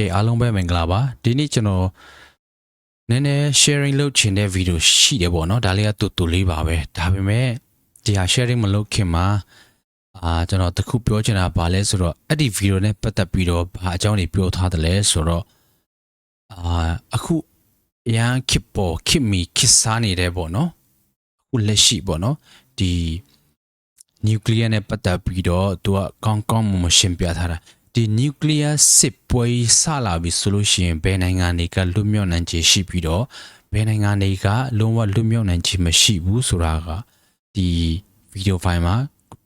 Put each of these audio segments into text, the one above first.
ကဲအားလုံးပဲမင်္ဂလာပါဒီနေ့ကျွန်တော်နည်းနည်း sharing လုပ်ချင်တဲ့ video ရှိတယ်ပေါ့နော်ဒါလေးကတူတူလေးပါပဲဒါပေမဲ့ဒီဟာ sharing မလုပ်ခင်မှာအာကျွန်တော်တခုပြောချင်တာဗာလဲဆိုတော့အဲ့ဒီ video နဲ့ပတ်သက်ပြီးတော့ဘာအကြောင်းတွေပြောထားတယ်လဲဆိုတော့အာအခုအရန်ခစ်ပေါ်ခစ်မီခစ်စားနေတယ်ပေါ့နော်အခုလက်ရှိပေါ့နော်ဒီ nuclear နဲ့ပတ်သက်ပြီးတော့သူကကောင်းကောင်းမမရှင်းပြထားတာ ဒီ nuclear စစ်ပွဲစလာပြီဆိုလို့ရှိရင်ဘယ်နိုင်ငံတွေကလွတ်မြောက်နိုင်ခြေရှိပြီးတော့ဘယ်နိုင်ငံတွေကလုံးဝလွတ်မြောက်နိုင်ခြေမရှိဘူးဆိုတာကဒီဗီဒီယိုဖိုင်မှာ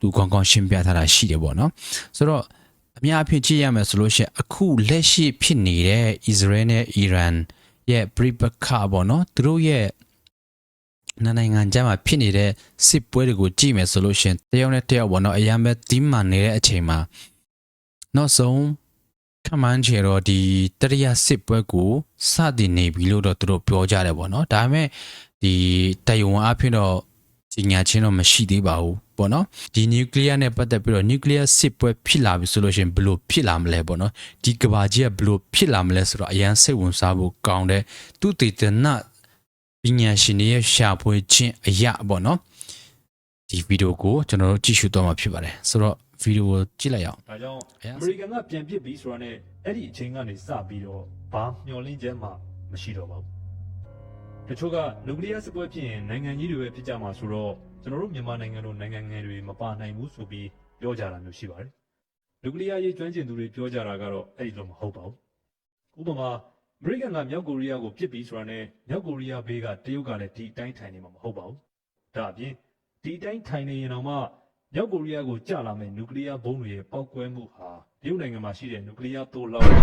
သူကောင်းကောင်းရှင်းပြထားတာရှိတယ်ပေါ့နော်ဆိုတော့အများအပြားကြည့်ရမယ်ဆိုလို့ရှိရင်အခုလက်ရှိဖြစ်နေတဲ့ Israel နဲ့ Iran ရဲ့ပြိပခါပေါ့နော်သူတို့ရဲ့နာနိုင်ငံကြားမှာဖြစ်နေတဲ့စစ်ပွဲတွေကိုကြည့်မယ်ဆိုလို့ရှရင်တယောက်နဲ့တယောက်ပေါ့နော်အရင်ပဲဒီမှန်နေတဲ့အချိန်မှာ နောက်ဆုံးခမန်းချေတော့ဒီတရိယာစစ်ပွဲကိုစတင်နေပြီလို့တော့သူတို့ပြောကြတယ်ပေါ့နော်ဒါပေမဲ့ဒီတိုင်ဝမ်အဖြစ်တော့ကြီးညာချင်းတော့မရှိသေးပါဘူးပေါ့နော်ဒီနျူကလ িয়ার နဲ့ပတ်သက်ပြီးတော့နျူကလ িয়ার စစ်ပွဲဖြစ်လာပြီဆိုလို့ရှရင်ဘယ်လို့ဖြစ်လာမလဲပေါ့နော်ဒီကဘာကြီးကဘယ်လို့ဖြစ်လာမလဲဆိုတော့အရန်စိတ်ဝင်စားဖို့ကောင်းတယ်သူတည်တနာ ပညာရှင်တွေရဲ့ရှာဖွေခြင်းအရာပေါ့နော်ဒီဗီဒီယိုကိုကျွန်တော်တို့ကြည့်ရှုတော့မှာဖြစ်ပါတယ်ဆိုတော့ ဗီဒီယိုကိုကြည့်လိုက်အောင် ဒါကြောင့် အရင် အမေရိကန်ကပြန်ပစ်ပြီးဆိုတာနဲ့အဲ့ဒီအချိန်ကနေစပြီးတော့ဘာမျှော်လင့်ချက်မှမရှိတော့ပါဘူးတချို့ကနျူကလ িয়ার စစ်ပွဲဖြစ်ရင်နိုင်ငံကြီးတွေပဲဖြစ်ကြမှာဆိုတော့ကျွန်တော်တို့မြန်မာနိုင်ငံလိုနိုင်ငံငယ်တွေမပါနိုင်ဘူးဆိုပြီးပြောကြတာမျိုးရှိပါတယ်နျူကလ িয়ার ရေးကျွမ်းကျင်သူတွေပြောကြတာကတော့အဲ့ဒီလိုမဟုတ်ပါဘူးဥပမာအမေရိကန်ကမြောက်ကိုရီးယားကိုပစ်ပြီးဆိုတာနဲ့မြောက်ကိုရီးယားဘေးကတရုတ်ကလည်းဒီအတိုင်းထိုင်နေမှာမဟုတ်ပါဘူးဒါအပြင်ဒီအတိုင်းထိုင်နေရင်တော့ မှ မြောက်ကိုရီးယားကိုကြာလာမဲ့နျူကလ িয়ার ဘုံတွေရဲ့ပောက်ကွဲမှုဟာတရုတ်နိုင်ငံမှာရှိတဲ့နျူကလ িয়ার တိုးလောက်တဲ့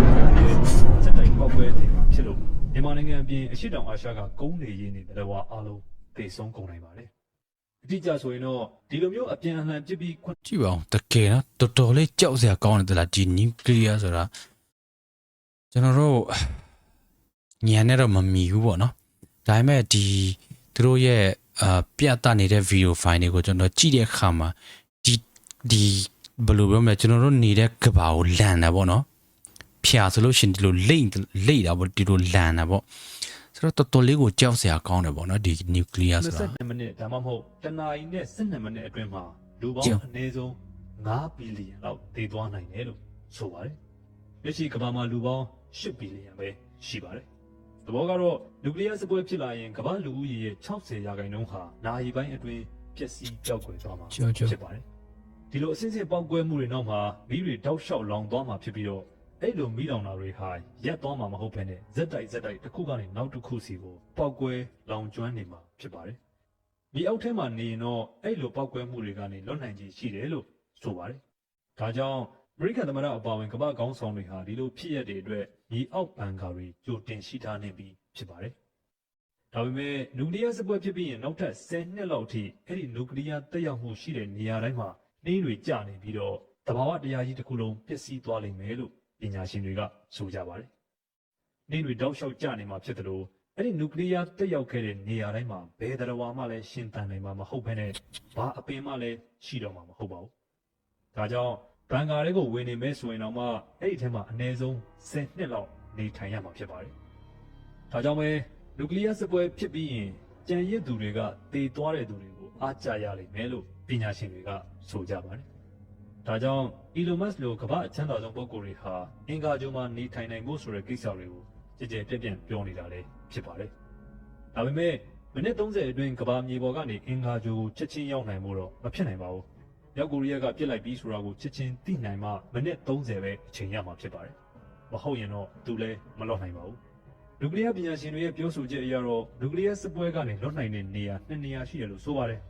စက်တိုင်ပောက်ကွဲခြင်းမှာဖြစ်လို့မြန်မာနိုင်ငံအပြင်အရှေ့တောင်အာရှကကုန်းနေရင်းနေတဲ့ဘဝအားလုံးသိဆုံးကုန်နိုင်ပါတယ်။အတိအကျဆိုရင်တော့ဒီလိုမျိုးအပြန်အလှန်ပြစ်ပြီးခွင့် ကြည့်ပါအောင်တကယ်နော်တော်တော်လေးကြောက်စရာကောင်းတယ်လားဒီနျူကလ িয়ার ဆိုတာကျွန်တော်တို့ညံနေတော့မမီဘူးပေါ့နော်ဒါပေမဲ့ဒီသူတို့ရဲ့အာပြတ်တနေတဲ့ဗီဒီယိုဖိုင်တွေကိုကျွန်တော်ကြည့်တဲ့အခါမှာ ဒီဒီဘယ်လိုပြောမလဲကျွန်တော်တို့နေတဲ့ကဘာကိုလန်တာပေါ့နော် ဖြာဆိုလို့ရှရင်ဒီလိုလိမ့်လိမ့်တာပေါ့ဒီလိုလန်တာပေါ့ဆိုတော့တော်တော်လေးကိုကြောက်စရာကောင်းတယ်ပေါ့နော်ဒီနျူကလ িয়ারဆိုတာ 22မိနစ်ဒါမှမဟုတ်တနာရီနဲ့12မိနစ်အတွင်းမှာလူပေါ ကျုံ င်းအနည်းဆုံး9ဘီလီယံလောက်တည်သွားနိုင်တယ်လို့ဆိုပါတယ်။လက်ရှိကမ္ဘာမှာလူပေါင်း8ဘီလီယံပဲရှိပါတယ်။သဘောကတော့နျူကလ িয়ার စစ်ပွဲဖြစ်လာရင်ကမ္ဘာလူဦးရေရဲ့60ရာခိုင်နှုန်းဟာနာရီပိုင်းအတွင်းပျက်စီးပျောက်ကွယ်သွားမှာ ကျော်ကျော် ဖြစ်ပါတယ်။ ဒီလိုအစင်းစင်းပေါက်ကွဲမှုတွေနောက်မှာမိတွေတောက်လျှောက်လောင်သွားမှာဖြစ်ပြီးတော့အဲ့လိုမိလောင်တာတွေဟာရက်သွားမှာမဟုတ်ဘဲနဲ့ဇက်တိုက်ဇက်တိုက်တစ်ခုကနေနောက်တစ်ခုစီကိုပေါက်ကွဲလောင်ကျွမ်းနေမှာဖြစ်ပါတယ်။ ဒီအောက်ထဲမှာနေရင်တော့အဲ့လိုပောက်ကွဲမှုတွေကနေလွတ်နိုင်ခြင်းရှိတယ်လို့ဆိုပါတယ်။ဒါကြောင့်အမေရိကန်သမ္မတအပါအဝင်ကမ္ဘာကောင်းဆောင်တွေဟာဒီလိုဖြစ်ရက်တွေအတွက်ဒီအောက်ဘန်ကာတွေကြိုတင်ရှိထားနေပြီးဖြစ်ပါတယ်။ဒါပေမဲ့နျူကလ িয়ার စစ်ပွဲဖြစ်ပြီးရင်နောက်ထပ်10နှစ်လောက်အထိအဲ့ဒီနျူကလ িয়ার တက်ရောက်မှုရှိတဲ့နေရာတိုင်းမှာ နှင်းတွေကျနေပြီးတော့တဘာဝတရားကြီးတစ်ခုလုံးပျက်စီးသွားလိမ့်မယ်လို့ပညာရှင်တွေကဆိုကြပါတယ်။နှင်းတွေတောက်လျှောက်ကျနေမှာဖြစ်တယ်လို့ အဲ့ဒီနျူကလ িয়ার တက်ရောက်ခဲ့တဲ့နေရာတိုင်းမှာဘယ်တရားဝါမှလည်းရှင်းတန်နိုင်မှာမဟုတ်ဘဲနဲ့ဘာအပင်မှလည်းရှိတော့မှာမဟုတ်ပါဘူး။ဒါကြောင့်ဘန်ကာတွေကိုဝင်နေမဲ့ဆိုရင်တော့မှအဲ့ဒီထဲမှာအနည်းဆုံး10နှစ်လောက်နေထိုင်ရမှာဖြစ်ပါတယ်။ဒါကြောင့်ပဲနျူကလ িয়ার စစ်ပွဲဖြစ်ပြီးရင်ကြံရစ်သူတွေကတည်သွားတဲ့သူတွေကိုအားကြရလိမ့်မယ်လို့ ပညာရှင်တွေကဆိုကြပါတယ်။ဒါကြောင့် Elon Musk လိုကမ္ဘာအချမ်းသာဆုံးပုဂ္ဂိုလ်တွေဟာအင်္ဂါဂြိုလ်မှာနေထိုင်နိုင်ဖို့ဆိုတဲ့ကိစ္စတွေကိုကြည်ကြဲပြန့်ပြန့်ပြောနေတာလည်းဖြစ်ပါတယ်။ဒါပေမဲ့မိနစ်30အတွင်းကမ္ဘာမြေပေါ်ကနေအင်္ဂါဂြိုလ်ကိုချက်ချင်းရောက်နိုင်ဖို့တော့မဖြစ်နိုင်ပါဘူး။မြောက်ကိုရီးယားကပြစ်လိုက်ပြီးဆိုတာကိုချက်ချင်းသိနိုင်မှမိနစ်30ပဲအချိန်ရမှာဖြစ်ပါတယ်။မဟုတ်ရင်တော့သူလည်းမလွတ်နိုင်ပါဘူး။နျူကလ িয়ার ပညာရှင်တွေရဲ့ပြောဆိုချက်အရတော့နျူကလ িয়ার စစ်ပွဲကနေလွတ်နိုင်တဲ့နေရာနှစ်နေရာရှိတယ်လို့ဆိုပါတယ်။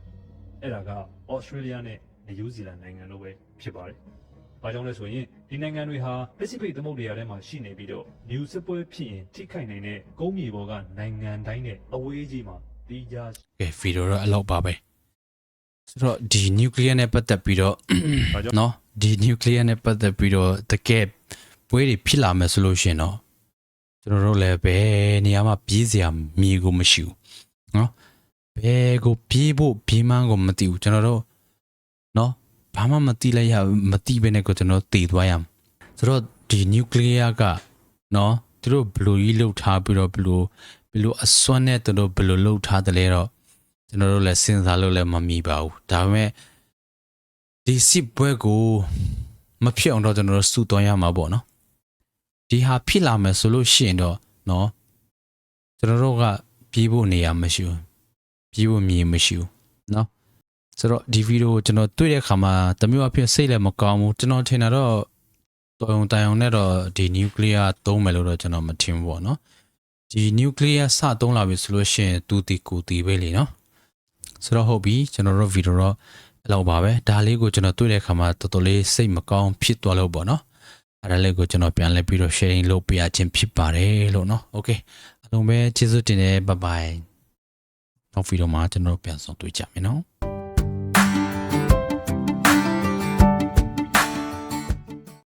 အဲ့ဒါကဩစတြေးလျနဲ့နယူးဇီလန်နိုင်ငံတို့ပဲဖြစ်ပါတယ်။ဘာကြောင့်လဲဆိုရင်ဒီနိုင်ငံတွေဟာပစိဖိတ်သမုဒ္ဒရာထဲမှာရှိနေပြီးတော့နျူစစ်ပွဲဖြစ်ရင်ထိခိုက်နိုင်တဲ့ကုန်းမြေပေါ်ကနိုင်ငံတိုင်းနဲ့အဝေးကြီးမှာတီးခြား ကဲဗီဒီယိုတော့အလောက်ပါပဲဆိုတော့ဒီနျူကလ িয়ার နဲ့ပတ်သက်ပြီးတော့ ဘာကြောင့် နော်ဒီနျူကလ িয়ার နဲ့ပတ်သက်ပြီးတော့တကယ်ပွဲတွေဖြစ်လာမယ်ဆိုလို့ရှရင်တော့ကျွန်တော်တို့လည်းဘယ်နေရာမှာပြေးစရာမြေကိုမရှိဘူးနော် ဘယ်ကိုပြေးဖို့ပြေးမှန်းကိုမသိဘူးကျွန်တော်တို့နော်ဘာမှမသိလိုက်ရမသိဘဲနဲ့ကိုကျွန်တော်တည်သွားရမှာဆိုတော့ဒီနျူကလ িয়ার ကနော်သူတို့ဘယ်လိုကြီးလှုပ်ထားပြီးတော့ဘယ်လိုဘယ်လိုအစွမ်းနဲ့သူတို့ဘယ်လိုလှုပ်ထားတယ်လဲတော့ကျွန်တော်တို့လည်းစဉ်းစားလို့လည်းမမီပါဘူးဒါပေမဲ့ဒီစစ်ပွဲကိုမဖြစ်အောင်တော့ကျွန်တော်တို့စူတောင်းရမှာပေါ့နော်ဒီဟာဖြစ်လာမယ်ဆိုလို့ရှိရင်တော့နော်ကျွန်တော်တို့ကပြေးဖို့နေရာမရှိဘူး ပြေးဖို့မြေမရှိဘူးနော်ဆိုတော့ဒီဗီဒီယိုကိုကျွန်တော်တွေ့တဲ့အခါမှာတမျိုးအဖြစ်စိတ်လည်းမကောင်းဘူးကျွန်တော်ထင်တာတော့တော်ုံတိုင်အောင်နဲ့တော့ဒီ nuclear သုံးမယ်လို့တော့ကျွန်တော်မထင်ဘူးပေါ့နော်ဒီ nuclear စသုံးလာပြီဆိုလို့ရှိရင်သူတီကိုတီပဲလေနော်ဆိုတော့ဟုတ်ပြီကျွန်တော်တို့ဗီဒီယိုတော့အဲ့လောက်ပါပဲဒါလေးကိုကျွန်တော်တွေ့တဲ့အခါမှာတော်တော်လေးစိတ်မကောင်းဖြစ်သွားလို့ပေါ့နော်အဲ့ဒါလေးကိုကျွန်တော်ပြန်လဲပြီးတော့ sharing လုပ်ပေးရခြင်းဖြစ်ပါတယ်လို့နော် okay အားလုံးပဲကျေးဇူးတင်တယ် bye bye နောက်ဗီဒီယိုမှာကျွန်တော်တို့ပြန်ဆောင်တွေ့ကြမယ်နော်